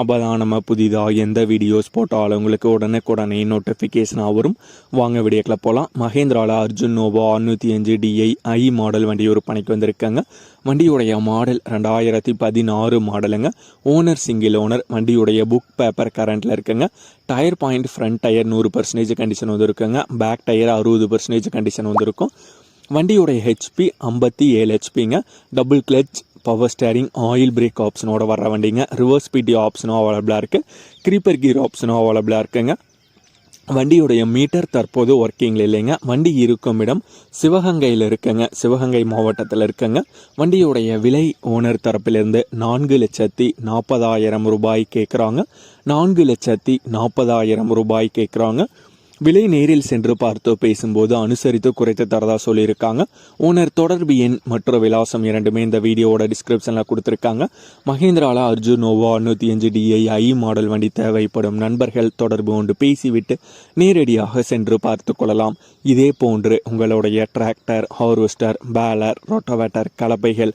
அப்போ தான் நம்ம புதிதாக எந்த வீடியோஸ் போட்டாலும் உங்களுக்கு உடனுக்குடனே நோட்டிஃபிகேஷனாக வரும். வாங்க வீடியோக்கில் போகலாம் மகேந்திராவில் அர்ஜுன் நோவா அறுநூற்றி அஞ்சு டிஐ ஐ மாடல் வண்டி ஒரு பணிக்கு வந்திருக்காங்க. வண்டியுடைய மாடல் ரெண்டாயிரத்தி பதினாறு மாடலுங்க ஓனர் சிங்கிள் ஓனர் வண்டியுடைய புக் பேப்பர் கரண்ட்டில் இருக்குங்க. டயர் பாயிண்ட் ஃப்ரண்ட் டயர் நூறு பர்சன்டேஜ் கண்டிஷன் வந்துருக்குங்க. பேக் டயர் அறுபது பர்சன்டேஜ் கண்டிஷன் வந்திருக்கும். வண்டியுடைய ஹெச்பி ஐம்பத்தி ஏழு ஹெச்பிங்க double clutch power steering oil brake ஆப்ஷனோட வர வண்டிங்க. ரிவர்ஸ் பிடி ஆப்ஷனும் அவைலபிளாக இருக்குது க்ரீப்பர் கீர் ஆப்ஷனும் அவைலபிளாக இருக்குங்க. வண்டியுடைய மீட்டர் தற்போது ஒர்க்கிங்கில் இல்லைங்க. வண்டி இருக்கும் இடம் சிவகங்கையில் இருக்குங்க. சிவகங்கை மாவட்டத்தில் இருக்குங்க. வண்டியுடைய விலை ஓனர் தரப்பிலிருந்து நான்கு லட்சத்தி நாற்பதாயிரம் ரூபாய் கேட்குறாங்க. நான்கு லட்சத்தி நாற்பதாயிரம் ரூபாய் கேட்குறாங்க. விலை நேரில் சென்று பார்த்து பேசும்போது அனுசரித்து குறைத்து தரதா சொல்லியிருக்காங்க. ஓனர் தொடர்பு எண் மற்றும் விலாசம் இரண்டுமே இந்த வீடியோவோட டிஸ்கிரிப்ஷனில் கொடுத்துருக்காங்க. மகேந்திரால அர்ஜுன் நோவா நூற்றி அஞ்சு டிஐ ஐ மாடல் வண்டி தேவைப்படும் நண்பர்கள் தொடர்பு கொண்டு பேசிவிட்டு நேரடியாக சென்று பார்த்து கொள்ளலாம். இதே போன்று உங்களுடைய டிராக்டர் ஹார்வெஸ்டர் பேலர் ரோட்டோவேட்டர் கலப்பைகள்